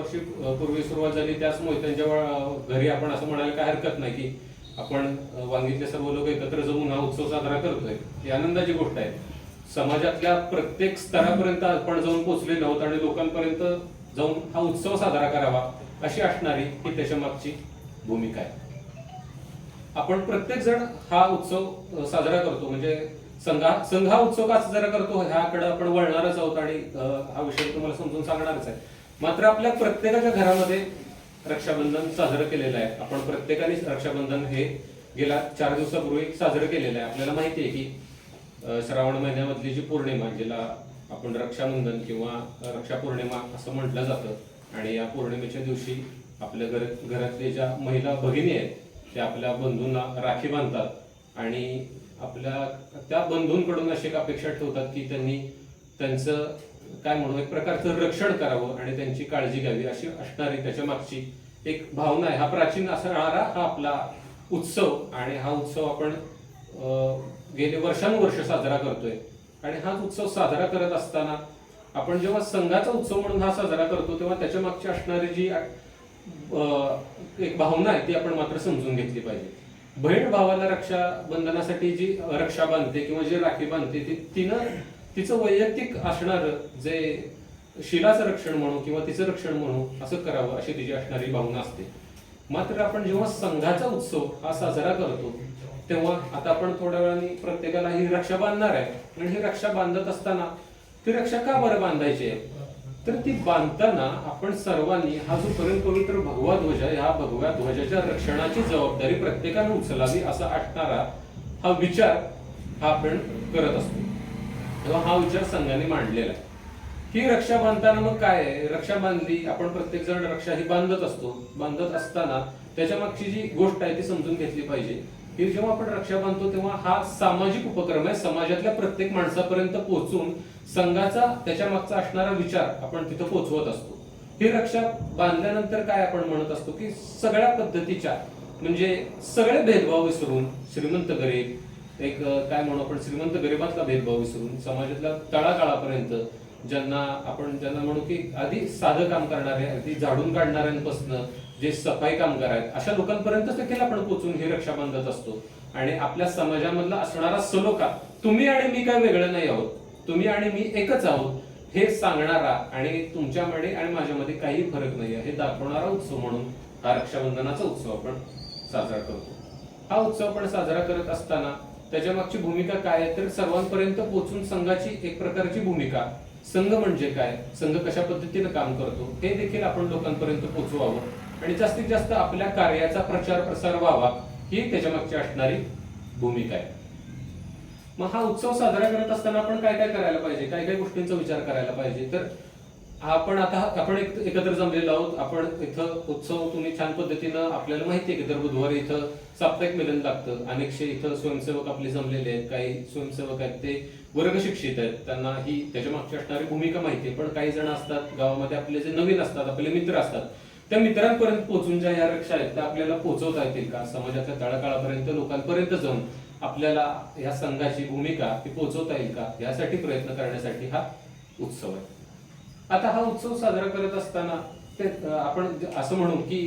वर्षी पूर्वी सुरुवात झाली. त्याच त्यांच्या घरी आपण असं म्हणायला काय हरकत नाही की आपण वांगीतले सर्व लोक एकत्र जमून हा उत्सव साजरा करतोय. ही आनंदाची गोष्ट आहे. समाजातल्या प्रत्येक स्तरापर्यंत आपण जाऊन पोहोचलेलो आहोत आणि लोकांपर्यंत जाऊन हा उत्सव साजरा करावा अशी असणारी ही त्याच्या मागची भूमिका आहे. आपण प्रत्येक जण हा उत्सव साजरा करतो. म्हणजे संघा संघ हा उत्सव का साजरा करतो ह्याकडे आपण वळणारच आहोत आणि हा विषय तुम्हाला समजून सांगणारच आहे. मात्र आपल्या प्रत्येकाच्या घरामध्ये रक्षाबंधन साजरं केलेलं आहे. आपण प्रत्येकाने रक्षाबंधन हे गेल्या चार दिवसापूर्वी साजरं केलेलं आहे. आपल्याला माहिती आहे की श्रावण महिन्यामधली जी पौर्णिमा जिला आपण रक्षाबंधन किंवा रक्षा पौर्णिमा असं म्हटलं जातं आणि या पौर्णिमेच्या दिवशी आपल्या घर घरातले ज्या महिला भगिनी आहेत त्या आपल्या बंधूंना राखी बांधतात आणि आपल्या त्या बंधूंकडून अशी एक अपेक्षा ठेवतात की त्यांनी त्यांचं काय म्हणू एक प्रकारचं रक्षण करावं आणि त्यांची काळजी घ्यावी अशी असणारी त्याच्या मागची एक भावना आहे. हा प्राचीन असणारा हा आपला उत्सव आणि हा उत्सव आपण गेले वर्षानुवर्ष साजरा करतोय. आणि हा उत्सव साजरा करत असताना आपण जेव्हा संघाचा उत्सव म्हणून हा साजरा करतो तेव्हा त्याच्या मागची असणारी जी एक भावना आहे ती आपण मात्र समजून घेतली पाहिजे. बहीण भावाला रक्षाबंधनासाठी जी रक्षा बांधते किंवा जी राखी बांधते ती तिनं तिचं वैयक्तिक असणार जे शिलाचं रक्षण म्हणू किंवा तिचं रक्षण म्हणू असं करावं अशी तिची असणारी भावना असते. मात्र आपण जेव्हा संघाचा उत्सव हा साजरा करतो तेव्हा आता आपण थोड्या वेळाने प्रत्येकाला ही रक्षा बांधणार आहे. आणि ही रक्षा बांधत असताना ती रक्षा का बरं बांधायची आहे? तर ती बांधताना आपण सर्वांनी हा जो पर्यंत पवित्र भगवा ध्वज आहे ह्या भगव्या ध्वजाच्या रक्षणाची जबाबदारी प्रत्येकाने उचलावी असा असणारा हा विचार हा आपण करत असतो. किंवा हा विचार संघाने मांडलेला आहे. ही रक्षा बांधताना मग काय आहे? रक्षा बांधली आपण प्रत्येक जण रक्षा ही बांधत असतो. बांधत असताना त्याच्या मागची जी गोष्ट आहे ती समजून घेतली पाहिजे. की जेव्हा आपण रक्षा बांधतो तेव्हा हा सामाजिक उपक्रम आहे. समाजातल्या प्रत्येक माणसापर्यंत पोहोचून संघाचा त्याच्या मागचा असणारा विचार आपण तिथं पोहोचवत असतो. ही रक्षा बांधल्यानंतर काय आपण म्हणत असतो की सगळ्या पद्धतीच्या म्हणजे सगळे भेदभाव विसरून श्रीमंत गरीब एक काय म्हणू आपण श्रीमंत गरिबातला भेदभाव विसरून समाजातल्या तळागाळापर्यंत ज्यांना आपण ज्यांना म्हणू की आधी साधं काम करणारे अगदी झाडून काढणाऱ्यांपासून जे सफाई कामगार आहेत अशा लोकांपर्यंत देखील आपण पोहोचून हे रक्षा बांधत असतो. आणि आपल्या समाजामधला असणारा सलोखा तुम्ही आणि मी काय वेगळं नाही आहोत. तुम्ही आणि मी एकच आहोत. हे सांगणारा आणि तुमच्यामध्ये आणि माझ्यामध्ये काही फरक नाही आहे. हे दाखवणारा उत्सव म्हणून हा रक्षाबंधनाचा उत्सव आपण साजरा करतो. हा उत्सव आपण साजरा करत असताना त्याच्या मागची भूमिका काय आहे? तर सर्वांपर्यंत पोहोचून संघाची एक प्रकारची भूमिका. संघ म्हणजे काय? संघ कशा पद्धतीनं काम करतो? हे देखील आपण लोकांपर्यंत पोहोचवावं आणि जास्तीत जास्त आपल्या कार्याचा प्रचार प्रसार व्हावा ही त्याच्या मागची असणारी भूमिका आहे. मग हा उत्सव साजरा करत असताना आपण काय काय करायला पाहिजे? काय काय गोष्टींचा विचार करायला पाहिजे? तर आपण आता आपण एकत्र जमलेलो आहोत. आपण इथं उत्सव तुम्ही छान पद्धतीनं आपल्याला माहिती आहे की दर बुधवारी इथं साप्ताहिक मिलन लागतं. अनेकशे इथं स्वयंसेवक आपले जमलेले आहेत. काही स्वयंसेवक आहेत ते वर्ग शिक्षित आहेत. त्यांना ही त्याच्या मागची असणारी भूमिका माहिती आहे. पण काही जण असतात गावामध्ये आपले जे नवीन असतात आपले मित्र असतात त्या मित्रांपर्यंत पोहोचून ज्या या रक्षा आहेत त्या आपल्याला पोहोचवता येतील का? समाजाच्या तळाकाळापर्यंत लोकांपर्यंत जाऊन आपल्याला या संघाची भूमिका ती पोहोचवता येईल का? यासाठी प्रयत्न करण्यासाठी हा उत्सव आहे. आता हा उत्सव साजरा करत असताना ते आपण असं म्हणू की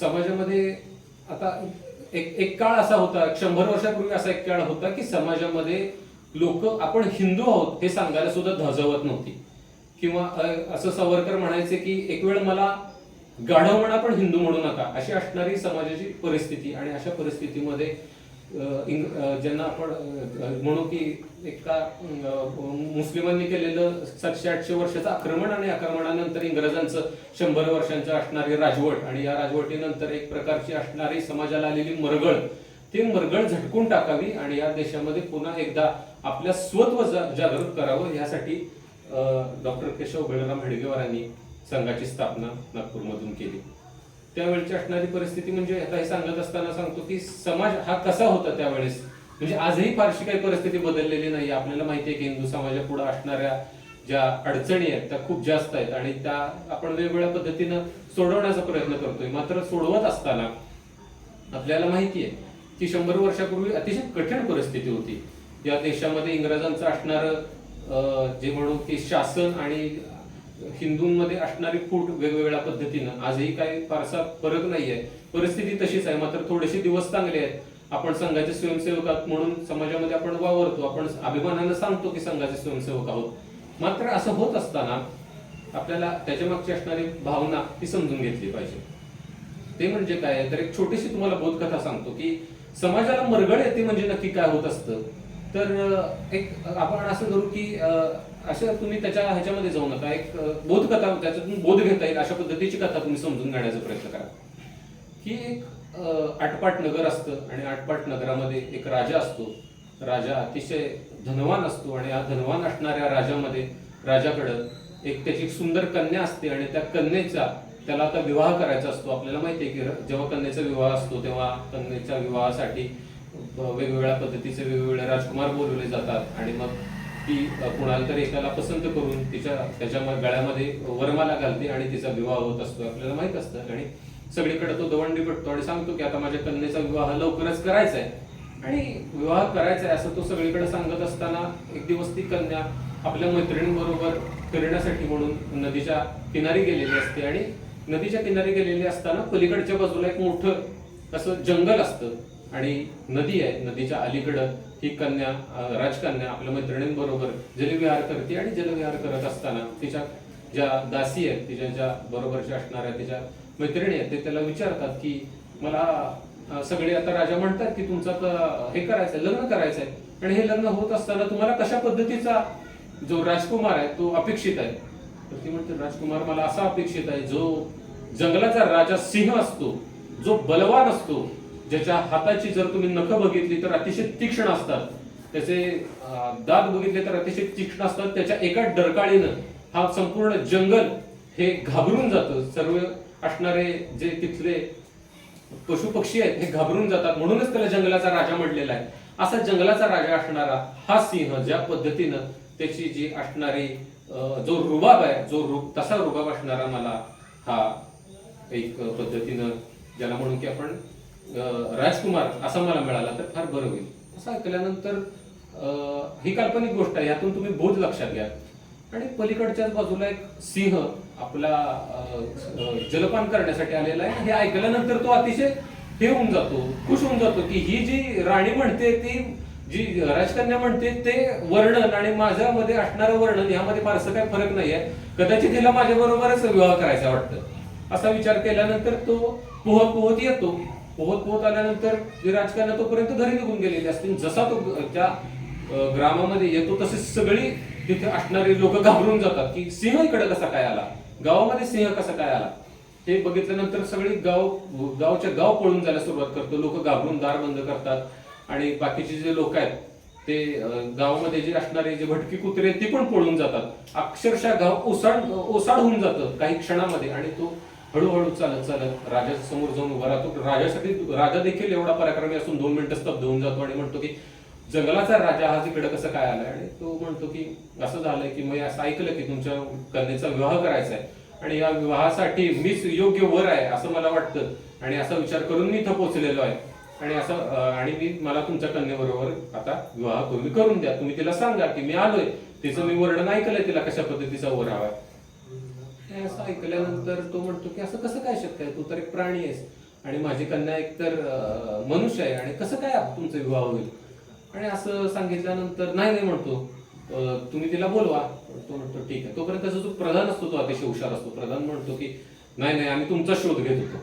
समाजामध्ये आता एक एक काळ असा होता शंभर वर्षापूर्वी असा एक काळ होता की समाजामध्ये लोक आपण हिंदू आहोत हे सांगायला सुद्धा धजवत नव्हती. किंवा असं सावरकर म्हणायचे की एक वेळ मला गाढव म्हणा पण हिंदू म्हणू नका. अशी असणारी समाजाची परिस्थिती आणि अशा परिस्थितीमध्ये इंग- ज्यांना आपण म्हणू की एका मुस्लिमांनी केलेलं सातशे आठशे वर्षाचं आक्रमण आणि आक्रमणानंतर इंग्रजांचं शंभर वर्षांचं असणारी राजवट आणि या राजवटीनंतर एक प्रकारची असणारी समाजाला आलेली मरगळ ती मरगळ झटकून टाकावी आणि या देशामध्ये पुन्हा एकदा आपल्या स्वत्व जा- जागृत करावं यासाठी डॉक्टर केशव बळराम हेडगेवारांनी संघाची स्थापना नागपूरमधून केली. त्यावेळची असणारी परिस्थिती म्हणजे आता हे सांगत असताना सांगतो की समाज हा कसा होता त्यावेळेस? म्हणजे आजही फारशी काही परिस्थिती बदललेली नाही आपल्याला माहिती आहे की हिंदू समाजापुढे असणाऱ्या ज्या अडचणी आहेत त्या खूप जास्त आहेत आणि त्या आपण वेगवेगळ्या पद्धतीनं सोडवण्याचा प्रयत्न करतोय. मात्र सोडवत असताना आपल्याला माहिती आहे की शंभर वर्षापूर्वी अतिशय कठीण परिस्थिती होती. या देशामध्ये इंग्रजांचं असणारं अं, जे म्हणू की शासन आणि हिंदूंमध्ये असणारी फूट वेगवेगळ्या पद्धतीनं आजही काही फारसा फरक नाही आहे परिस्थिती तशीच आहे मात्र थोडेसे दिवस चांगले आहेत. आपण संघाचे स्वयंसेवक आहोत म्हणून समाजामध्ये आपण वावरतो. आपण अभिमानानं सांगतो की संघाचे स्वयंसेवक आहोत. मात्र असं होत असताना आपल्याला त्याच्या मागची असणारी भावना ती समजून घेतली पाहिजे. ते म्हणजे काय आहे? तर एक छोटीशी तुम्हाला बोधकथा सांगतो की समाजाला मरगळ येते म्हणजे नक्की काय होत असतं? तर एक आपण असं करू की असं तुम्ही त्याच्या ह्याच्यामध्ये जाऊ नका. एक अं, बोधकथा त्याच्यातून बोध घेता येईल अशा पद्धतीची कथा तुम्ही समजून घेण्याचा प्रयत्न करा. की एक आटपाट नगर असतं आणि आटपाट नगरामध्ये एक राजा असतो. राजा अतिशय धनवान असतो आणि या धनवान असणाऱ्या राजामध्ये राजाकडं एक त्याची एक सुंदर कन्या असते आणि त्या कन्येचा त्याला आता विवाह करायचा असतो. आपल्याला माहिती आहे की जेव्हा कन्येचा विवाह असतो तेव्हा कन्येच्या विवाहासाठी वेगवेगळ्या पद्धतीचे वेगवेगळे राजकुमार बोलवले जातात. आणि मग ती कुणाला तरी एकाला पसंत करून तिच्या त्याच्या गळ्यामध्ये वरमाला घालते आणि तिचा विवाह होत असतो. आपल्याला माहीत असतं. आणि सगळीकडे तो दवंडी पडतो आणि सांगतो की आता माझ्या कन्येचा विवाह लवकरच करायचा आहे आणि विवाह करायचा आहे असं तो सगळीकडे सांगत असताना एक दिवस ती कन्या आपल्या मैत्रिणींबरोबर फिरण्यासाठी म्हणून नदीच्या किनारी गेलेली असते. आणि नदीच्या किनारी गेलेली असताना पलीकडच्या बाजूला एक मोठं असं जंगल असतं. आणि नदी आहे नदीच्या अलीकडं ही कन्या राजकन्या आपल्या मैत्रिणींबरोबर जलविहार करते आणि जलविहार करत असताना तिच्या ज्या दासी आहेत तिच्या ज्या बरोबरच्या असणाऱ्या तिच्या मैत्रिणी आहेत ते त्याला विचारतात की मला सगळे आता राजा म्हणतात की तुमचं आता हे करायचंय लग्न करायचंय. आणि हे लग्न होत असताना तुम्हाला कशा पद्धतीचा जो राजकुमार आहे तो अपेक्षित आहे? तर ती म्हणते राजकुमार मला असा अपेक्षित आहे जो जंगलाचा राजा सिंह असतो जो बलवान असतो ज्याच्या हाताची जर तुम्ही नखं बघितली तर अतिशय तीक्ष्ण असतात. त्याचे दात बघितले तर अतिशय तीक्ष्ण असतात. त्याच्या एका डरकाळीनं हा संपूर्ण जंगल हे घाबरून जातं. सर्व असणारे जे तिथले पशु पक्षी आहेत हे घाबरून जातात. म्हणूनच त्याला जंगलाचा राजा म्हटलेला आहे. असा जंगलाचा राजा असणारा हा सिंह ज्या पद्धतीनं त्याची जी असणारी जो रुबाब आहे जो रु तसा रुबाब असणारा मला हा एक पद्धतीनं ज्याला म्हणून की आपण राजकुमार असा मला मिळाला तर फार बरं होईल. असं ऐकल्यानंतर ही काल्पनिक गोष्ट आहे यातून तुम्ही बोध लक्षात घ्या. आणि पलीकडच्याच बाजूला एक सिंह आपला जलपान करण्यासाठी आलेला आहे. हे ऐकल्यानंतर तो अतिशय हे होऊन जातो खुश होऊन जातो की ही जी राणी म्हणते ती जी राजकन्या म्हणते ते वर्णन आणि माझ्यामध्ये असणारं वर्णन यामध्ये फारसं काही फरक नाही आहे कदाचित तिला माझ्या बरोबरच विवाह करायचा वाटतं. असा विचार केल्यानंतर तो पोहत पोहत येतो. पोहत पोहत आल्यानंतर जे राजकन्या तोपर्यंत घरी निघून गेलेले असतील जसा तो त्या ग्रामामध्ये येतो तसे सगळी तिथे असणारे लोक घाबरून जातात की सिंह इकडे कसा काय आला? गावामध्ये सिंह कसा काय आला? हे बघितल्यानंतर सगळी गाव गावच्या गाव पळून जायला सुरुवात करतो. लोक घाबरून दार बंद करतात. आणि बाकीचे जे लोक आहेत ते गावामध्ये जे असणारे जे भटकी कुत्रे आहेत, ती पण पळून जातात. अक्षरशः गाव ओसाड ओसाड होऊन जातं काही क्षणामध्ये. आणि तो हळूहळू चालत चालत राजाच्या समोर जाऊन उभा राहतो. राजासाठी राजा देखील एवढा पराक्रमी असून दोन मिनिटं स्तब्ध होऊन जातो आणि म्हणतो की जंगलाचा राजा हा तिकडे कसं काय आलाय? आणि तो म्हणतो की असं झालंय की मी असं ऐकलं की तुमच्या कन्येचा विवाह करायचा आहे. आणि या विवाहासाठी मीच योग्य वर आहे असं मला वाटतं. आणि असा विचार करून मी इथं पोहोचलेलो आहे. आणि असं आणि मी मला तुमच्या कन्येबरोबर आता विवाह करून करून द्या. तुम्ही तिला सांगा की मी आलोय. तिचं मी वर्णन ऐकलंय तिला कशा पद्धतीचा वर हवाय हे असं ऐकल्यानंतर तो म्हणतो की असं कसं काय शक्य आहे? तू तर एक प्राणी आहेस आणि माझी कन्या एक तर मनुष्य आहे आणि कसं काय तुमचा विवाह होईल? आणि असं सांगितल्यानंतर नाही नाही म्हणतो. तुम्ही तिला बोलवा. तो म्हणतो ठीक आहे. तोपर्यंत त्याचा जो प्रधान असतो तो अतिशय हुशार असतो. प्रधान म्हणतो की नाही नाही आम्ही तुमचा शोध घेत होतो.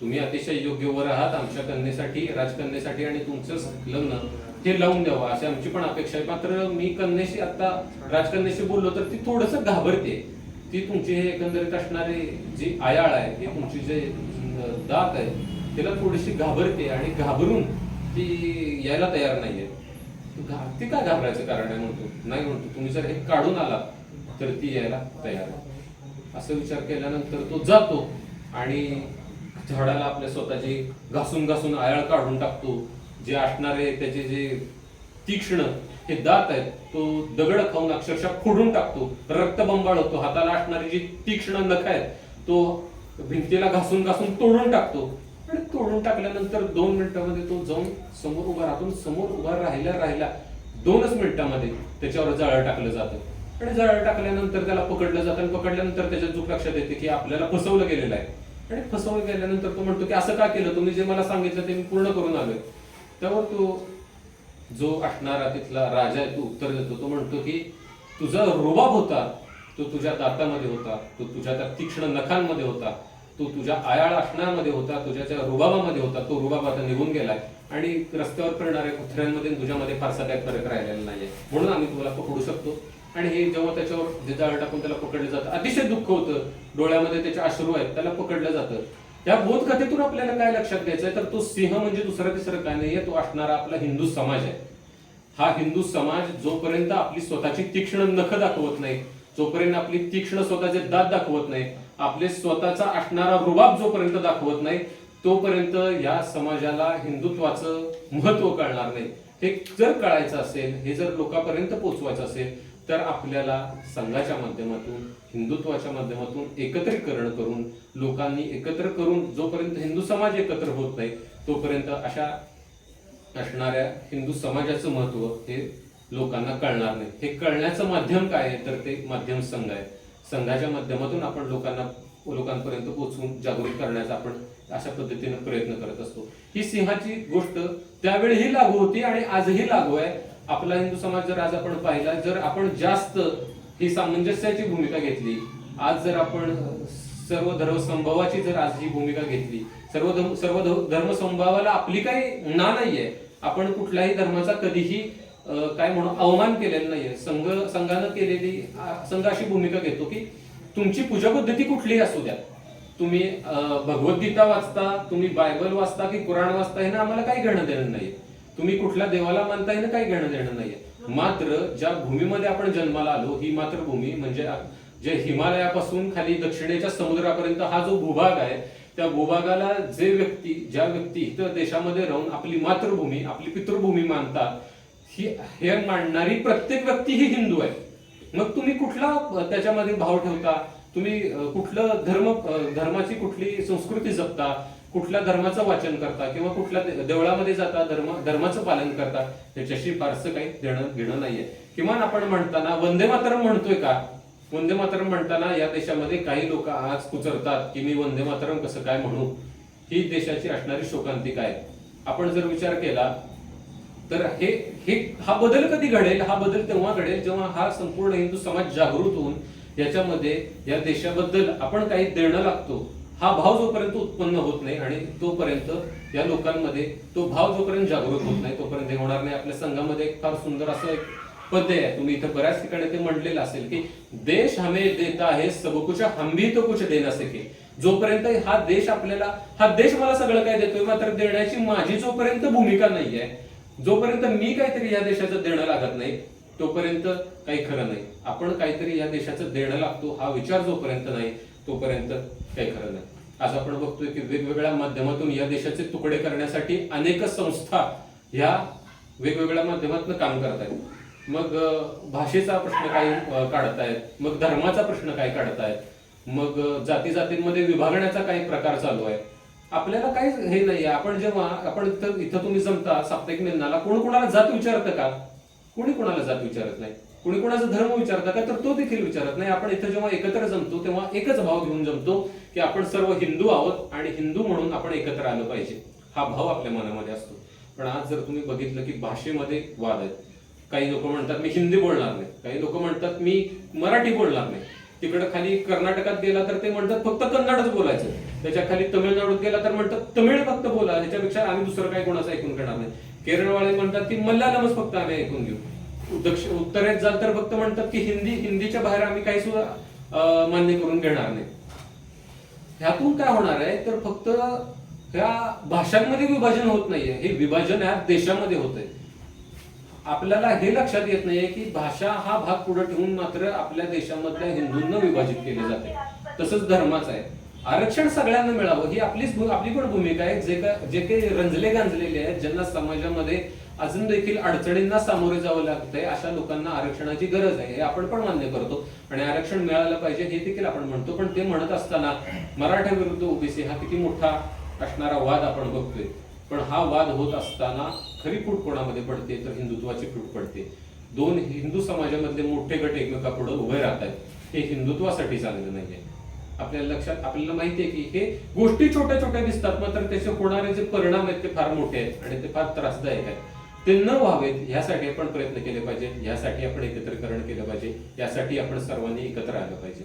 तुम्ही अतिशय योग्य वर आहात. आमच्या कन्येसाठी राजकन्येसाठी आणि तुमचं लग्न ते लावून द्यावं. अशी आमची पण अपेक्षा आहे. मात्र मी कन्येशी आता राजकन्येशी बोललो तर ती थोडस घाबरते. ती तुमची हे एकंदरीत असणारी जी आयाळ आहे हे तुमची जे दात आहे तिला थोडीशी घाबरते आणि घाबरून ती यायला तयार नाहीये. घा- ती काय घाबरायचं कारण आहे म्हणतो? नाही म्हणतो. तुम्ही जर हे काढून आला तर ती यायला तयार आहे. असं विचार केल्यानंतर तो जातो आणि झाडाला आपल्या स्वतःची घासून घासून आयाळ काढून टाकतो. जे असणारे त्याचे जे तीक्ष्ण हे दात आहेत तो दगड खाऊन अक्षरशः फोडून टाकतो. रक्तबंबाळ होतो. हाताला असणारी जी तीक्ष्ण नख आहेत तो भिंतीला घासून घासून तोडून टाकतो. आणि तोडून टाकल्यानंतर दोन मिनिटांमध्ये तो जाऊन समोर उभा राहतो. समोर उभा राहिल्या राहिला दोनच मिनिटांमध्ये त्याच्यावर जाळं टाकलं जातं. आणि जळ टाकल्यानंतर त्याला पकडलं जातं आणि पकडल्यानंतर त्याच्या चूक लक्षात येते की आपल्याला फसवलं गेलेलं आहे. आणि फसवलं गेल्यानंतर तो म्हणतो की असं का केलं? तुम्ही जे मला सांगितलं ते मी पूर्ण करून आलोय. त्यावर तो जो असणारा तिथला राजा आहे तो उत्तर देतो. तो म्हणतो की तुझा रुबाब होता तो तुझ्या दातामध्ये होता तो तुझ्या त्या तीक्ष्ण नखांमध्ये होता तो तुझ्या आयाळ असण्यामध्ये होता तुझ्या त्या रुबाबामध्ये होता तो रुबाब आता निघून गेलाय आणि रस्त्यावर फिरणाऱ्या कुत्र्यांमध्ये तुझ्यामध्ये फारसा काही फरक राहिलेला नाहीये. म्हणून आम्ही तुला पकडू शकतो. आणि हे जेव्हा त्याच्यावर जे जाळ टाकून त्याला पकडलं जातं अतिशय दुःख होतं. डोळ्यामध्ये त्याचे अश्रू आहेत त्याला पकडलं जातं. त्या बोधकथेतून आपल्याला काय लक्षात घ्यायचंय? तर तो सिंह म्हणजे दुसरं तिसरं काय नाहीये तो असणारा आपला हिंदू समाज आहे. हा हिंदू समाज जोपर्यंत आपली स्वतःची तीक्ष्ण नख दाखवत नाही जोपर्यंत आपली तीक्ष्ण स्वतःचे दात दाखवत नाही आपले स्वतःचा असणारा रुबाब जोपर्यंत दाखवत नाही तोपर्यंत या समाजाला हिंदुत्वाचं महत्त्व कळणार नाही. हे जर कळायचं असेल हे जर लोकांपर्यंत पोहोचवायचं असेल तर आपल्याला संघाच्या माध्यमातून हिंदुत्वाच्या माध्यमातून एकत्रीकरण करून लोकांनी एकत्र करून जोपर्यंत हिंदू समाज एकत्र होत नाही तोपर्यंत अशा असणाऱ्या हिंदू समाजाचं महत्त्व हे लोकांना कळणार नाही. हे कळण्याचं माध्यम काय आहे? तर ते माध्यम संघ आहे. संघाच्या माध्यमातून आपण लोकांना लोकांपर्यंत पोहोचून जागृत करण्याचा आपण अशा पद्धतीने प्रयत्न करत असतो. ही सिंहाची गोष्ट त्यावेळीही लागू होती आणि आजही लागू आहे. आपला हिंदू समाज जर आज आपण पाहिला जर आपण जास्त ही सामंजस्याची भूमिका घेतली आज जर आपण सर्व धर्मसंभवाची जर आज ही भूमिका घेतली सर्व धर्म सर्व धर्म- आपली काही ना नाहीये आपण कुठल्याही धर्माचा कधीही काय म्हणू अवमान केलेला नाहीये. संघ संघानं केलेली संघ अशी भूमिका घेतो की तुमची पूजा पद्धती कुठलीही असू द्या. तुम्ही भगवद्गीता वाचता तुम्ही बायबल वाचता की कुराण वाचता हे ना आम्हाला काही घेणं देणं नाहीये. तुम्ही कुठल्या देवाला मानता ना काही घेणं देणं नाहीये. मात्र ज्या भूमीमध्ये आपण जन्माला आलो ही मातृभूमी म्हणजे जे हिमालयापासून खाली दक्षिणेच्या समुद्रापर्यंत हा जो भूभाग आहे त्या भूभागाला जे व्यक्ती ज्या व्यक्ती इतर देशामध्ये राहून आपली मातृभूमी आपली पितृभूमी मानतात ही हे मांडणारी प्रत्येक व्यक्ती ही हिंदू आहे. मग तुम्ही कुठला त्याच्यामध्ये भाव ठेवता? तुम्ही कुठलं धर्म धर्माची कुठली संस्कृती जपता? कुठल्या धर्माचं वाचन करता किंवा कुठल्या देवळामध्ये जाता धर्म धर्माचं पालन करता त्याच्याशी फारसं काही देणं घेणं नाहीये. किमान आपण म्हणताना वंदे मातरम म्हणतोय का? वंदे मातरम म्हणताना या देशामध्ये काही लोक आज कुचरतात की मी वंदे मातरम कसं काय म्हणू? ही देशाची असणारी शोकांतिका आहे आपण जर विचार केला तर हे हे हा बदल कधी घडेल? हा बदल तेव्हा घडेल जेव्हा हा संपूर्ण हिंदू समाज जागृत होऊन याच्यामध्ये या देशाबद्दल आपण काही देणं लागतो. हा भाव जोपर्यंत उत्पन्न होत नाही आणि तोपर्यंत या लोकांमध्ये तो भाव जोपर्यंत जागृत होत नाही तोपर्यंत हे होणार नाही. आपल्या संघामध्ये एक फार सुंदर असं एक पद्य आहे. तुम्ही इथं बऱ्याच ठिकाणी ते म्हटलेलं असेल की देश हमें देता है सब कुछ हम भी तो कुछ देना सके. जोपर्यंत हा देश आपल्याला हा देश मला सगळं काय देतोय मात्र देण्याची माझी जोपर्यंत भूमिका नाहीये जोपर्यंत मी काहीतरी या देशाचं देणं लागत नाही तोपर्यंत काही खरं नाही. आपण काहीतरी या देशाचं देणं लागतो हा विचार जोपर्यंत नाही तोपर्यंत काही खरं नाही. आज आपण बघतोय की वेगवेगळ्या माध्यमातून या देशाचे तुकडे करण्यासाठी अनेक संस्था ह्या वेगवेगळ्या माध्यमातून काम करत आहेत. मग भाषेचा प्रश्न काय काढत काढतायत मग धर्माचा प्रश्न काय काढतायत मग जाती जातींमध्ये विभागण्याचा काही प्रकार चालू आहे. आपल्याला काही हे नाहीये आपण जेव्हा आपण इथं इथं तुम्ही जमता साप्ताहिक निंदाला कोण कोणाला जात विचारतं का? कोणी कोणाला जात विचारत नाही? कोणी कोणाचा धर्म विचारता का तर तो देखील विचारत नाही. आपण इथं जेव्हा एकत्र जमतो तेव्हा एकच भाव घेऊन जमतो की आपण सर्व हिंदू आहोत आणि हिंदू म्हणून आपण एकत्र आलं पाहिजे. हा भाव आपल्या मनामध्ये असतो. पण आज जर तुम्ही बघितलं की भाषेमध्ये वाद आहेत. काही लोक म्हणतात मी हिंदी बोलणार नाही. काही लोक म्हणतात मी मराठी बोलणार नाही. तिकडे खाली कर्नाटकात गेला तर ते म्हणतात फक्त कन्नडच बोलायचं. त्याच्याखाली तमिळनाडूत गेला तर म्हणतात तमिळ फक्त बोला. त्याच्यापेक्षा आम्ही दुसरं काही कोणाचं ऐकून घेणार नाही. केरळवाले म्हणतात की मल्याळमच फक्त आम्ही ऐकून घेऊ. दक्षिण उत्तरेत जाल तर फक्त म्हणतात की हिंदी हिंदीच्या बाहेर आम्ही काही सुद्धा मान्य करून घेणार नाही. ह्यातून काय होणार आहे? तर फक्त ह्या भाषांमध्ये विभाजन होत नाहीये. हे विभाजन ह्या देशामध्ये होत आहे आपल्याला हे लक्षात येत नाहीये की भाषा हा भाग पुढे ठेवून मात्र आपल्या देशामधल्या हिंदूंना विभाजित केले जाते. तसंच धर्माचं आहे. आरक्षण सगळ्यांना मिळावं ही आपलीच आपली पण भूमिका आहे. जे का जे काही रंजले गांजलेले आहेत ज्यांना समाजामध्ये अजून देखील अडचणींना सामोरे जावं लागतंय अशा लोकांना आरक्षणाची गरज आहे हे आपण पण मान्य करतो. आणि आरक्षण मिळालं पाहिजे हे देखील आपण म्हणतो. पण ते म्हणत असताना मराठा विरुद्ध ओबीसी हा किती मोठा असणारा वाद आपण बघतोय. पण हा वाद होत असताना खरी फूट कोणामध्ये पडते? तर हिंदुत्वाची फूट पडते. दोन हिंदू समाजामधले मोठे गट एकमेकापुढे उभे राहत आहेत हे हिंदुत्वासाठी चांगलं नाहीये. आपल्याला लक्षात आपल्याला माहिती आहे की हे गोष्टी छोट्या छोट्या दिसतात मात्र त्याचे होणारे जे परिणाम आहेत ते फार मोठे आहेत आणि ते फार त्रासदायक आहेत. ते न व्हावेत यासाठी आपण प्रयत्न केले पाहिजेत यासाठी आपण एकत्रीकरण केलं पाहिजे यासाठी आपण सर्वांनी एकत्र आलं पाहिजे.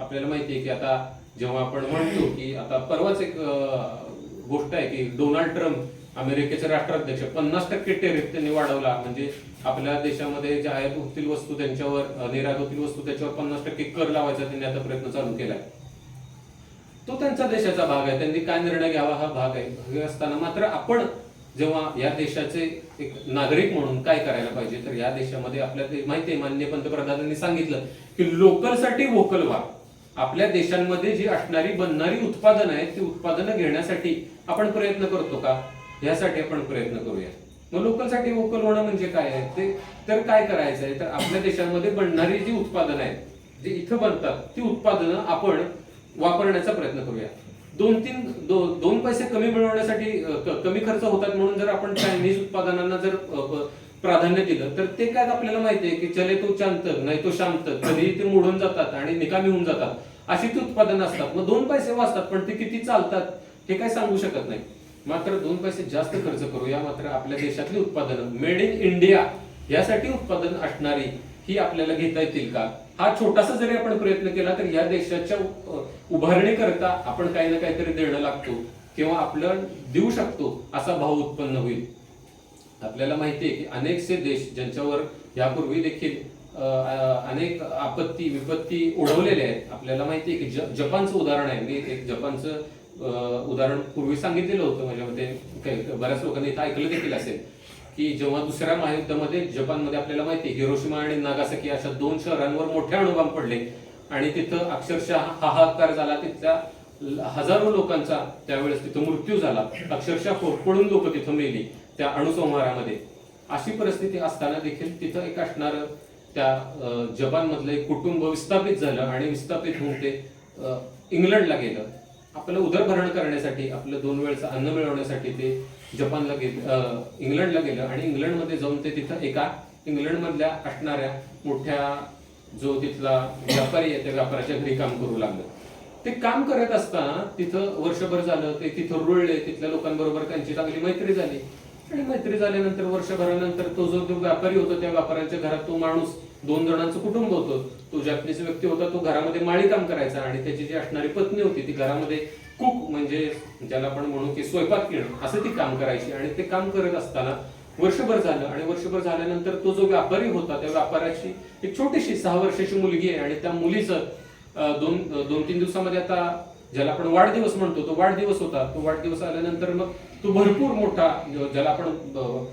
आपल्याला माहिती आहे की आता जेव्हा आपण म्हणतो की आता परवाच एक गोष्ट आहे की डोनाल्ड ट्रम्प अमेरिकेचे राष्ट्राध्यक्ष पन्नास टक्के टेरिफ त्यांनी वाढवला. म्हणजे आपल्या देशामध्ये ज्या आयात होतील वस्तू त्यांच्यावर निर्यात होतील वस्तू त्याच्यावर पन्नास टक्के कर लावायचा त्यांनी आता प्रयत्न चालू केलाय. तो त्यांचा देशाचा भाग आहे. त्यांनी काय निर्णय घ्यावा हा भाग आहे. हे असताना मात्र आपण जेव्हा या देशाचे एक नागरिक म्हणून काय करायला पाहिजे तर या देशामध्ये आपल्या माहिती आहे मान्य पंतप्रधानांनी सांगितलं की लोकलसाठी व्होकल व्हा. आपल्या देशांमध्ये जी असणारी बनणारी उत्पादनं आहेत ती उत्पादनं घेण्यासाठी आपण प्रयत्न करतो का? यासाठी आपण प्रयत्न करूया. मग लोकलसाठी वोकल होणं म्हणजे काय आहे? ते तर काय करायचं आहे? तर आपल्या देशांमध्ये बनणारी जी उत्पादनं आहेत जी इथं बनतात ती उत्पादनं आपण वापरण्याचा प्रयत्न करूया. दोन तीन दो, दोन पैसे कमी मिळवण्यासाठी कमी खर्च होतात म्हणून जर आपण चायनीज उत्पादनांना जर प्राधान्य दिलं तर ते काय आपल्याला माहिती आहे की चले तो चांत नाही तो शांत कधीही ते मोडून जातात आणि निकामी होऊन जातात. अशी ती उत्पादनं असतात. मग दोन पैसे वाचतात पण ते किती चालतात हे काय सांगू शकत नाही. मात्र दोन पैसे जास्त खर्च करूया मात्र आपल्या देशातली उत्पादनं मेड इन इंडिया यासाठी उत्पादन असणारी ही आपल्याला घेता येतील का? हा छोटासा जरी आपण प्रयत्न केला तर या देशाच्या उभारणी करता आपण काही ना काहीतरी देणं लागतो किंवा आपलं देऊ शकतो असा भाव उत्पन्न होईल. आपल्याला माहिती आहे की अनेकसे देश ज्यांच्यावर यापूर्वी देखील अनेक आपत्ती विपत्ती ओढवलेल्या आहेत. आपल्याला माहिती आहे की ज- जपानचं उदाहरण आहे. मी एक जपानचं उदाहरण पूर्वी सांगितलेलं होतं. माझ्यामध्ये बऱ्याच लोकांनी इथं ऐकलं देखील असेल. की जेव्हा दुसऱ्या महायुद्धामध्ये जपानमध्ये आपल्याला माहिती हिरोशिमा आणि नागासाकी अशा दोन शहरांवर मोठे अणुबॉम्ब पडले. आणि तिथं अक्षरशः हाहाकार झाला. तिथल्या हजारो लोकांचा त्यावेळेस तिथं मृत्यू झाला. अक्षरशः होरपळून लोक तिथं मेली त्या अणुसंहारामध्ये. अशी परिस्थिती असताना देखील तिथं एक असणार त्या जपानमधलं एक कुटुंब विस्थापित झालं आणि विस्थापित होऊन ते इंग्लंडला गेलं. आपलं उदरभरण करण्यासाठी आपलं दोन वेळचं अन्न मिळवण्यासाठी ते जपानला गेलं इंग्लंडला गेलं आणि इंग्लंडमध्ये जाऊन ते तिथं एका इंग्लंडमधल्या असणाऱ्या मोठ्या जो तिथला व्यापारी आहे त्या व्यापाऱ्याच्या घरी काम करू लागलं. ते काम करत असताना तिथं वर्षभर झालं ते तिथं रुळले तिथल्या लोकांबरोबर त्यांची चांगली मैत्री झाली. आणि मैत्री झाल्यानंतर वर्षभरानंतर तो जो जो व्यापारी होता त्या व्यापाऱ्याच्या घरात तो माणूस दोन जणांचं कुटुंब होतं. तो जॅपनीज व्यक्ती होता तो घरामध्ये माळी काम करायचा आणि त्याची जी असणारी पत्नी होती ती घरामध्ये कुक म्हणजे ज्याला आपण म्हणू की स्वयंपाक घेणं असं ती काम करायची. आणि ते काम करत असताना वर्षभर झालं आणि वर्षभर झाल्यानंतर तो जो व्यापारी होता त्या व्यापाऱ्याची एक छोटीशी सहा वर्षाची मुलगी आहे आणि त्या मुलीचं दोन दोन तीन दिवसामध्ये आता ज्याला आपण वाढदिवस म्हणतो तो वाढदिवस होता. तो वाढदिवस आल्यानंतर मग तो भरपूर मोठा ज्याला आपण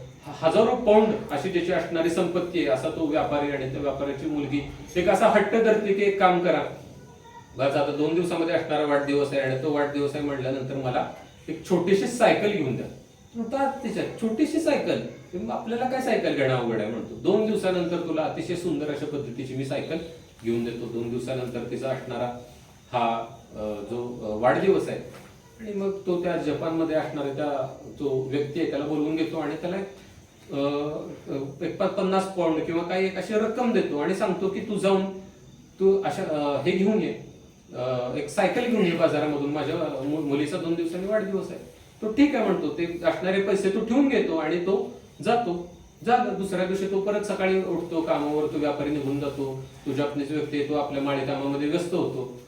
हजारो पौंड अशी त्याची असणारी संपत्ती आहे असा तो व्यापारी आणि त्या व्यापाऱ्याची मुलगी. एक असा हट्ट धरते की एक काम करा. बस आता दोन दिवसामध्ये असणारा वाढदिवस आहे आणि तो वाढदिवस आहे म्हटल्यानंतर मला एक छोटीशी सायकल घेऊन द्या. म्हणतात त्याच्यात छोटीशी सायकल मग आपल्याला काय सायकल घेणं अवघड आहे म्हणतो. दोन दिवसानंतर तुला अतिशय सुंदर अशा पद्धतीची मी सायकल घेऊन देतो. दोन दिवसानंतर तिचा असणारा हा जो वाढदिवस आहे. आणि मग तो त्या जपानमध्ये असणारा त्या जो व्यक्ती आहे त्याला बोलवून घेतो आणि त्याला एक, पन्नास पौंड किंवा काही एक अशी रक्कम देतो आणि सांगतो की तू जाऊन तू अशा हे घेऊन ये. एक सायकल घेऊन ये बाजारामधून. माझ्या मु- मुलीचा दोन दिवसांनी वाढदिवस आहे. तो ठीक आहे म्हणतो. ते असणारे पैसे तो ठेवून घेतो आणि तो जातो. जा दुसऱ्या दिवशी तो परत सकाळी उठतो कामावर तो व्यापारी निघून जातो. तो जपनीज व्यक्ती येतो तो आपल्या माळीकामामध्ये व्यस्त होतो.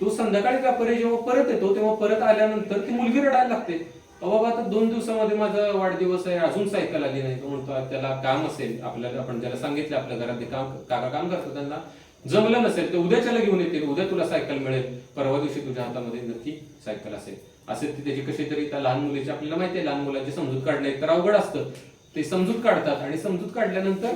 तो संध्याकाळी व्यापारी जेव्हा परत येतो तेव्हा परत आल्यानंतर ती मुलगी रडायला लागते. बाबा आता दोन दिवसामध्ये माझा वाढदिवस आहे अजून सायकल आली नाही तो म्हणतो त्याला काम असेल आपल्याला आपण ज्याला सांगितलं आपल्या घरात काम काका काम करतात त्यांना जमलं नसेल तर उद्याच्याला घेऊन येतील उद्या तुला सायकल मिळेल परवा दिवशी तुझ्या हातामध्ये नक्की सायकल असेल. असे ती त्याची कशी तरी त्या लहान मुलीची आपल्याला माहिती आहे लहान मुलांची समजूत काढणे तर अवघड असतं. ते समजूत काढतात आणि समजूत काढल्यानंतर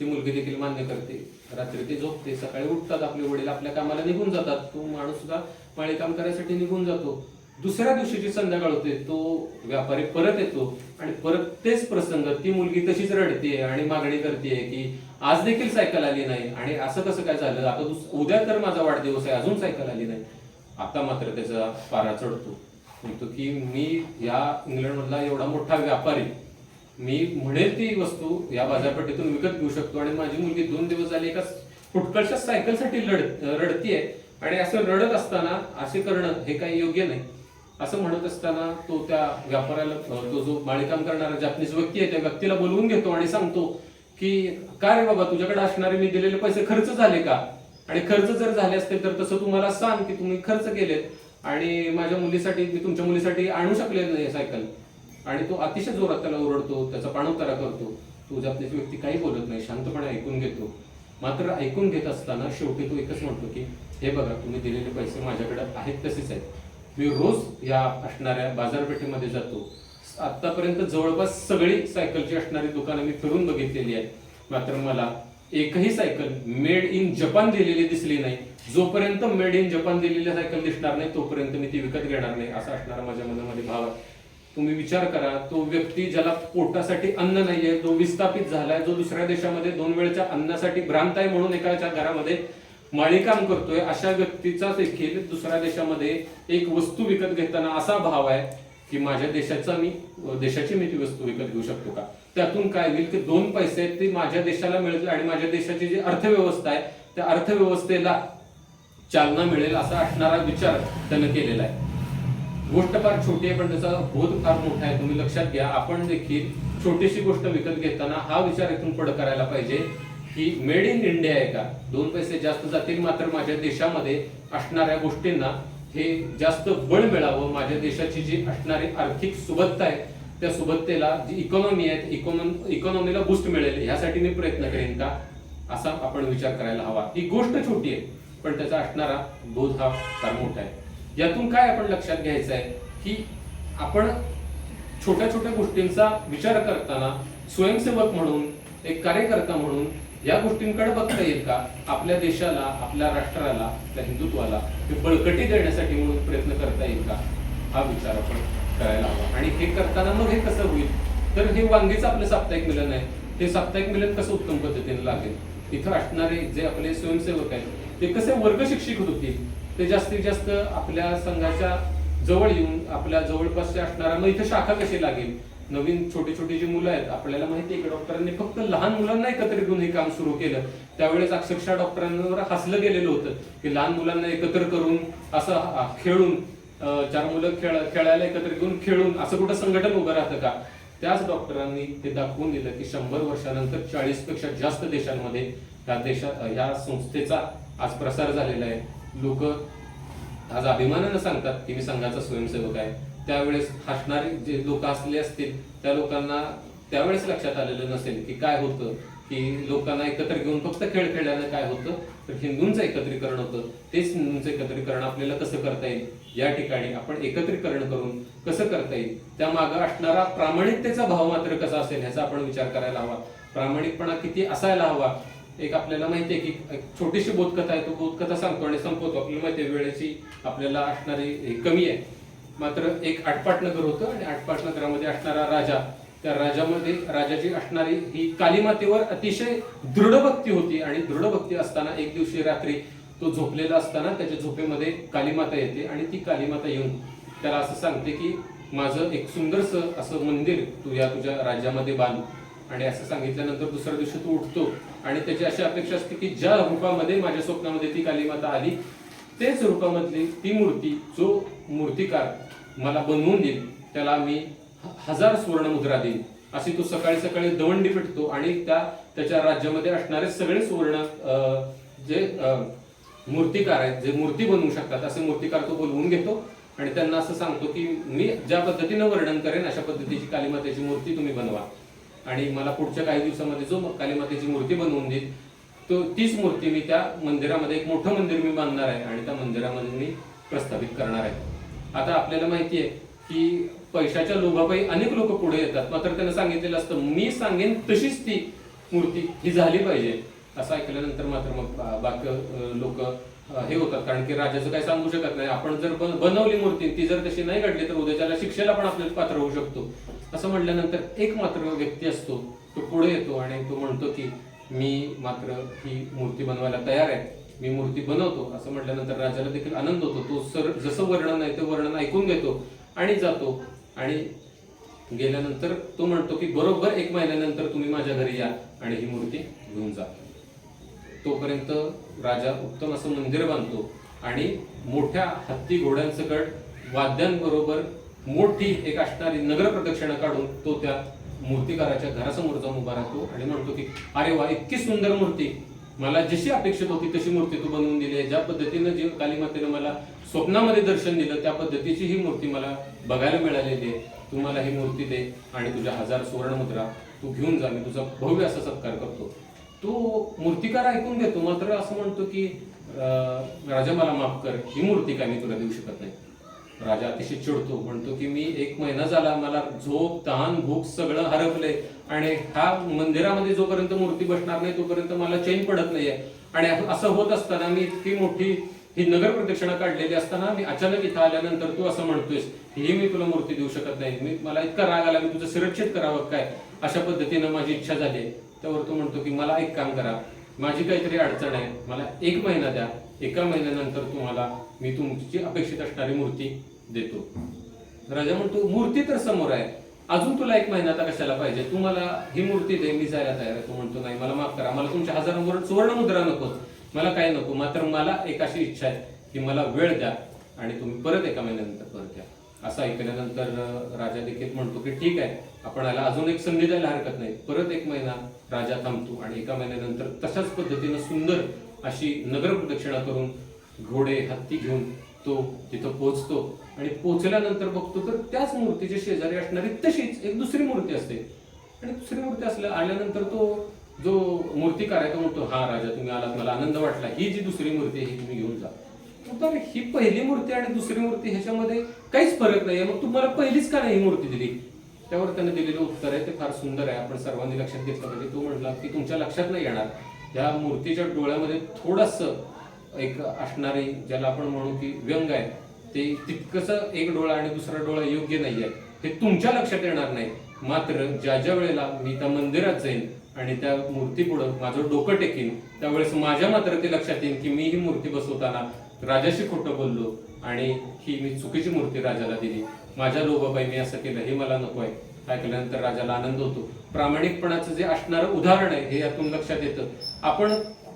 ती मुलगी देखील मान्य करते. रात्री ते झोपते सकाळी उठतात आपले वडील आपल्या कामाला निघून जातात. तो माणूस सुद्धा माळी काम करायसाठी निघून जातो. दुसऱ्या दिवशीची संध्याकाळ होते तो व्यापारी परत येतो आणि परत तेच प्रसंग ती मुलगी तशीच रडते आणि मागणी करते की आज देखील सायकल आली नाही आणि असं कसं काय झालं? आता दुस- उद्या तर माझा वाढदिवस आहे अजून सायकल आली नाही. आता मात्र त्याचा पारा चढतो. म्हणतो की मी या इंग्लंडमधला एवढा मोठा व्यापारी मी म्हणेल ती वस्तू या बाजारपेठेतून विकत घेऊ शकतो आणि माझी मुलगी दोन दिवस झाली एका फुटकळच्या सायकलसाठी लढ रडतीये आणि असं रडत असताना असे करणं हे काही योग्य नाही. असं म्हणत असताना तो त्या व्यापाऱ्याला तो जो माळीकाम करणारा जापनीज व्यक्ती आहे त्या व्यक्तीला बोलवून घेतो आणि सांगतो की काय रे बाबा तुझ्याकडे असणारे मी दिलेले पैसे खर्च झाले का? आणि खर्च जर झाले असतील तर तसं तुम्हाला सांग की तुम्ही खर्च केलेत आणि माझ्या मुलीसाठी मी तुमच्या मुलीसाठी आणू शकले नाही सायकल. आणि तो अतिशय जोरात त्याला ओरडतो त्याचा पाणवतारा करतो. तो जापनीज व्यक्ती काही बोलत नाही शांतपणे ऐकून घेतो. मात्र ऐकून घेत असताना शेवटी तो एकच म्हणतो की हे बघा तुम्ही दिलेले पैसे माझ्याकडे आहेत तसेच आहेत. मी रोज या असणाऱ्या बाजारपेठेमध्ये जातो. आतापर्यंत जवळपास सगळी सायकलची असणारी दुकानं मी फिरून बघितलेली आहेत. मात्र मला एकही सायकल मेड इन जपान दिलेली दिसली नाही. जोपर्यंत मेड इन जपान दिलेली सायकल दिसणार नाही तोपर्यंत मी ती विकत घेणार नाही असा असणारा माझ्या मनामध्ये भाव आहे. तुम्ही विचार करा तो व्यक्ती ज्याला पोटासाठी अन्न नाहीये जो विस्थापित झालाय जो दुसऱ्या देशामध्ये दोन वेळच्या अन्नासाठी भ्रांत आहे म्हणून एकाच्या घरामध्ये माळीकाम करतोय अशा व्यक्तीचा देखील दुसऱ्या देशामध्ये एक वस्तू विकत घेताना असा भाव आहे की माझ्या देशाचा मी देशाची मी ती वस्तू विकत घेऊ शकतो का? त्यातून काय होईल की दोन पैसे आहेत ते माझ्या देशाला मिळतील आणि माझ्या देशाची जी अर्थव्यवस्था आहे त्या अर्थव्यवस्थेला चालना मिळेल असा असणारा विचार त्यानं केलेला आहे. गोष्ट फार छोटी आहे पण त्याचा बोध फार मोठा आहे. तुम्ही लक्षात घ्या आपण देखील छोटीशी गोष्ट विकत घेताना हा विचार इथून पुढे करायला पाहिजे. की मेड इन इंडिया आहे का? दोन पैसे जास्त जातील मात्र माझ्या देशामध्ये असणाऱ्या गोष्टींना हे जास्त बळ मिळावं. माझ्या देशाची जी असणारी आर्थिक सुबत्ता आहे त्या सुबत्तेला जी इकॉनॉमी आहे इकॉनॉमी इकॉनॉमीला बूस्ट मिळेल. यासाठी मी प्रयत्न करेन का? असा आपण विचार करायला हवा. ही गोष्ट छोटी आहे पण त्याचा असणारा बोध हा फार मोठा आहे. यातून काय आपण लक्षात घ्यायचं आहे की आपण छोट्या छोट्या गोष्टींचा विचार करताना स्वयंसेवक म्हणून एक कार्यकर्ता म्हणून या गोष्टींकडे बघता येईल का? आपल्या देशाला आपल्या राष्ट्राला आपल्या हिंदुत्वाला हे बळकटी देण्यासाठी म्हणून प्रयत्न करता येईल का? हा विचार आपण करायला हवा. आणि हे करताना मग हे कसं होईल? तर हे वांगीच आपलं साप्ताहिक मिलन आहे. ते साप्ताहिक मिलन कसं उत्तम पद्धतीने लागेल? इथं असणारे जे आपले स्वयंसेवक आहेत ते कसे वर्ग शिक्षित होतील? ते जास्तीत जास्त आपल्या संघाच्या जवळ येऊन आपल्या जवळपासच्या असणारा मग इथं शाखा कशी लागेल? नवीन छोटी छोटी जी मुलं आहेत आपल्याला माहिती आहे की डॉक्टरांनी फक्त लहान मुलांना एकत्र घेऊन हे काम सुरू केलं. त्यावेळेस अक्षरशः डॉक्टरांवर हसलं गेलेलं होतं की लहान मुलांना एकत्र करून असं खेळून चार मुलं खेळ खेळायला एकत्र घेऊन खेळून असं कुठं संघटन उभं राहतं का? त्याच डॉक्टरांनी ते दाखवून दिलं की शंभर वर्षानंतर चाळीसपेक्षा जास्त देशांमध्ये त्या देशा ह्या संस्थेचा आज प्रसार झालेला आहे. लोक आज अभिमानानं सांगतात की मी संघाचा स्वयंसेवक आहे. त्यावेळेस हसणारे जे लोक असले असतील त्या लोकांना त्यावेळेस लक्षात आलेलं नसेल की काय होतं की लोकांना एकत्र घेऊन फक्त खेळ खेळल्यानं काय होतं? तर हिंदूंचं एकत्रीकरण होतं. तेच हिंदूंचं एकत्रीकरण आपल्याला कसं करता येईल? या ठिकाणी आपण एकत्रीकरण करून कसं करता येईल? त्या मागं असणारा प्रामाणिकतेचा भाव मात्र कसा असेल ह्याचा आपण विचार करायला हवा. प्रामाणिकपणा किती असायला हवा? एक आपल्याला माहिती आहे की एक छोटीशी बोधकथा आहे तो बोधकथा सांगतो आणि संपवतो. आपल्याला माहिती आहे वेळेची आपल्याला असणारी हे कमी आहे. मात्र एक आटपाट नगर होतं आणि आटपाट नगरामध्ये असणारा राजा त्या राजामध्ये राजाची असणारी ही कालीमातेवर अतिशय दृढ भक्ती होती आणि दृढ भक्ती असताना एक दिवशी रात्री तो झोपलेला असताना त्याच्या झोपेमध्ये कालीमाता येते आणि ती कालीमाता येऊन त्याला असं सांगते की माझं एक सुंदरसं असं मंदिर तू या तुझ्या राज्यामध्ये बांध. आणि असं सांगितल्यानंतर दुसऱ्या दिवशी तू उठतो आणि त्याची अशी अपेक्षा असते की ज्या रूपामध्ये माझ्या स्वप्नामध्ये ती कालीमाता आली तेच रूपामधली ती मूर्ती जो मूर्तिकार मला बनवून देईल त्याला मी हजार सुवर्ण मुद्रा देईन. अशी तो सकाळी सकाळी दवंडी पिटतो आणि त्या त्याच्या राज्यामध्ये असणारे सगळे सुवर्ण जे मूर्तिकार आहेत जे मूर्ती बनवू शकतात असे मूर्तिकार तो बोलवून घेतो. आणि त्यांना असं सांगतो की मी ज्या पद्धतीनं वर्णन करेन अशा पद्धतीची कालीमातेची मूर्ती तुम्ही बनवा. आणि मला पुढच्या काही दिवसामध्ये जो कालीमातेची मूर्ती बनवून देईल तो तीच मूर्ती मी त्या मंदिरामध्ये एक मोठं मंदिर मी बांधणार आहे आणि त्या मंदिरामध्ये मी प्रस्थापित करणार आहे. आता आपल्याला माहिती आहे की पैशाच्या लोभापायी अनेक लोक पुढे येतात. मात्र त्यांना सांगितलेलं असतं मी सांगेन तशीच ती मूर्ती ही झाली पाहिजे. असं ऐकल्यानंतर मात्र मग बाकी लोक हे होतात. कारण की राजाचं काही सांगू शकत नाही. आपण जर बन- बनवली मूर्ती ती जर तशी नाही घडली तर उद्याच्याला शिक्षेला पण आपल्याला पात्र होऊ शकतो. असं म्हटल्यानंतर एक मात्र व्यक्ती असतो तो पुढे येतो आणि तो म्हणतो की मी मात्र ही मूर्ती बनवायला तयार आहे. मी मूर्ती बनवतो असं म्हटल्यानंतर राजाला देखील आनंद होतो. तो सर जसं वर्णन आहे ते वर्णन ऐकून घेतो आणि जातो. आणि गेल्यानंतर तो म्हणतो की बरोबर एक महिन्यानंतर तुम्ही माझ्या घरी या आणि ही मूर्ती घेऊन जा. तोपर्यंत राजा उत्तम असं मंदिर बांधतो आणि मोठ्या हत्ती घोड्यांसकट वाद्यांबरोबर मोठी एक असणारी नगर प्रदक्षिणा काढून तो त्या मूर्तिकाराच्या घरासमोर जाऊन उभा राहतो आणि म्हणतो की अरे वा इतकी सुंदर मूर्ती. मला जशी अपेक्षित होती तशी मूर्ती तू बनवून दिली आहे. ज्या पद्धतीनं जी कालीमातेनं मला स्वप्नामध्ये दर्शन दिलं त्या पद्धतीची ही मूर्ती मला बघायला मिळालेली आहे. तू मला ही मूर्ती दे आणि तुझ्या हजार सुवर्णमुद्रा तू घेऊन जा मी तुझा भव्य असा सत्कार करतो. तो मूर्तिकार ऐकून घेतो मात्र असं म्हणतो की राजा मला माफ कर. ही मूर्ती काय मी तुला देऊ शकत नाही. राजा अतिशय चिडतो म्हणतो की मी एक महिना झाला मला झोप तहान भूक सगळं हरपलंय. आणि हा मंदिरामध्ये जोपर्यंत मूर्ती बसणार नाही तोपर्यंत मला चैन पडत नाहीये. आणि असं होत असताना मी इतकी मोठी ही नगर प्रदक्षिणा काढलेली असताना मी अचानक इथं आल्यानंतर तू असं म्हणतोयस ही मी तुला मूर्ती देऊ शकत नाही. मी मला इतका राग आला मी तुझं सुरक्षित करावं काय? अशा पद्धतीनं माझी इच्छा झाली. त्यावर तो म्हणतो की मला एक काम करा. माझी काहीतरी अडचण आहे. मला एक महिना द्या. एका महिन्यानंतर तुम्हाला मी तुमची अपेक्षित असणारी मूर्ती देतो. राजा म्हणतो मूर्ती तर समोर आहे. अजून तुला एक महिना आता कशाला पाहिजे? तू मला ही मूर्ती दे मी जायला तयार आहे. तो म्हणतो नाही मला माफ करा. मला तुमच्या हजारांवर सुवर्ण मुद्रा नको मला काय नको. मात्र मला एक अशी इच्छा आहे की मला वेळ द्या आणि तुम्ही परत एका महिन्यानंतर परत द्या असं ऐकल्यानंतर राजा देखील म्हणतो की ठीक आहे आपण याला अजून एक संधी द्यायला हरकत नाही. परत एक महिना राजा थांबतो आणि एका महिन्यानंतर तशाच पद्धतीनं सुंदर अशी नगर प्रदक्षिणा करून घोडे हत्ती घेऊन तो तिथं पोहोचतो. आणि पोचल्यानंतर बघतो तर त्याच मूर्तीच्या शेजारी असणारी तशीच एक दुसरी मूर्ती असते. आणि दुसरी मूर्ती असल्या आल्यानंतर तो जो मूर्तिकार आहे तो म्हणतो हा राजा तुम्ही आलात मला आनंद वाटला. ही जी दुसरी मूर्ती आहे ही तुम्ही घेऊन जा. तर ही पहिली मूर्ती आणि दुसरी मूर्ती ह्याच्यामध्ये काहीच फरक नाहीये. मग तुम्हाला पहिलीच का नाही ही मूर्ती दिली? त्यावर त्यांनी दिलेलं उत्तर आहे ते फार सुंदर आहे. आपण सर्वांनी लक्षात घेतलं पाहिजे. तो म्हटला की तुमच्या लक्षात नाही येणार. या मूर्तीच्या डोळ्यामध्ये थोडस एक असणारी ज्याला आपण म्हणू की व्यंग आहे ते तितकस एक डोळा आणि दुसरा डोळा योग्य नाहीये. हे तुमच्या लक्षात येणार नाही. मात्र ज्या ज्या वेळेला मी त्या मंदिरात जाईन आणि त्या मूर्ती पुढं माझं डोकं टेकीन त्यावेळेस माझ्या मात्र ते लक्षात येईल की मी ही मूर्ती बसवताना राजाशी खोटं बोललो आणि ही मी चुकीची मूर्ती राजाला दिली. माझ्या लोभाबाई मी असं केलं हे मला नको आहे. ऐकल्यानंतर राजाला आनंद होतो. प्रामाणिकपणाचं जे असणारं उदाहरण आहे हे यातून लक्षात येतं. आपण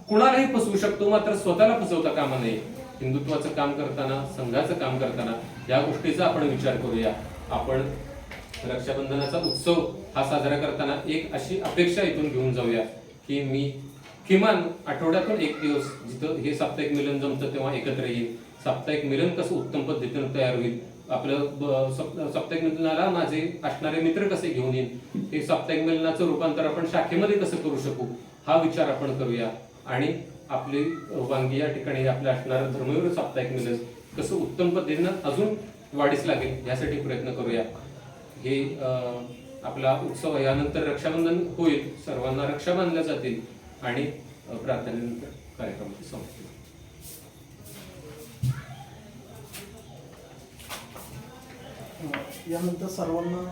कुणालाही फसवू शकतो मात्र स्वतःला फसवता कामा नये. हिंदुत्वाचं काम करताना संघाचं काम करताना या गोष्टीचा आपण विचार करूया. आपण रक्षाबंधनाचा उत्सव हा साजरा करताना एक अशी अपेक्षा इथून घेऊन जाऊया की मी किमान आठवड्यातून एक दिवस जिथं हे साप्ताहिक मिलन जमतं तेव्हा एकत्र येईल. साप्ताहिक मिलन कसं उत्तम पद्धतीनं तयार होईल? आपलं साप्ताहिक मिलनाला माझे असणारे मित्र कसे घेऊन येईल? हे साप्ताहिक मिलनाचं रूपांतर आपण शाखेमध्ये कसं करू शकू? हा विचार आपण करूया. आणि आपली वांगी या ठिकाणी आपलं असणारं धर्मवीर साप्ताहिक मिलन कसं उत्तम पद्धतीनं अजून वाढीस लागेल यासाठी प्रयत्न करूया. हे अं, आपला उत्सव यानंतर रक्षाबंधन होईल. सर्वांना रक्षा बांधल्या जातील. आणि अं, प्रार्थनेनंतर कार्यक्रमाची समाप्ती यानंतर सर्वांना